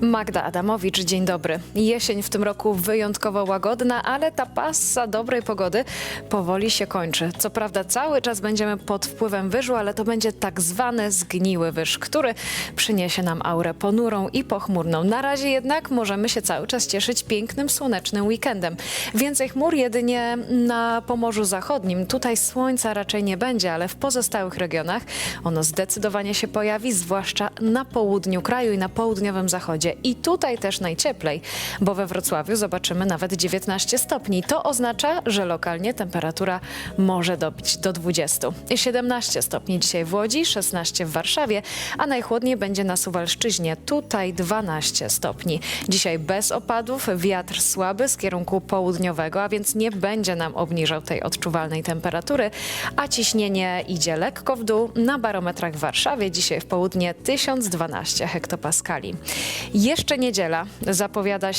Magda Adamowicz, dzień dobry. Jesień w tym roku wyjątkowo łagodna, ale ta pasa dobrej pogody powoli się kończy. Co prawda cały czas będziemy pod wpływem wyżu, ale to będzie tak zwany zgniły wyż, który przyniesie nam aurę ponurą i pochmurną. Na razie jednak możemy się cały czas cieszyć pięknym, słonecznym weekendem. Więcej chmur jedynie na Pomorzu Zachodnim. Tutaj słońca raczej nie będzie, ale w pozostałych regionach ono zdecydowanie się pojawi, zwłaszcza na południu kraju i na południowym zachodzie. I tutaj też najcieplej, bo we Wrocławiu zobaczymy nawet 19 stopni. To oznacza, że lokalnie temperatura może dobić do 20. 17 stopni dzisiaj w Łodzi, 16 w Warszawie, a najchłodniej będzie na Suwalszczyźnie. Tutaj 12 stopni. Dzisiaj bez opadów, wiatr słaby z kierunku południowego, a więc nie będzie nam obniżał tej odczuwalnej temperatury, a ciśnienie idzie lekko w dół. Na barometrach w Warszawie dzisiaj w południe 1012 hektopaskali. Jeszcze niedziela zapowiada się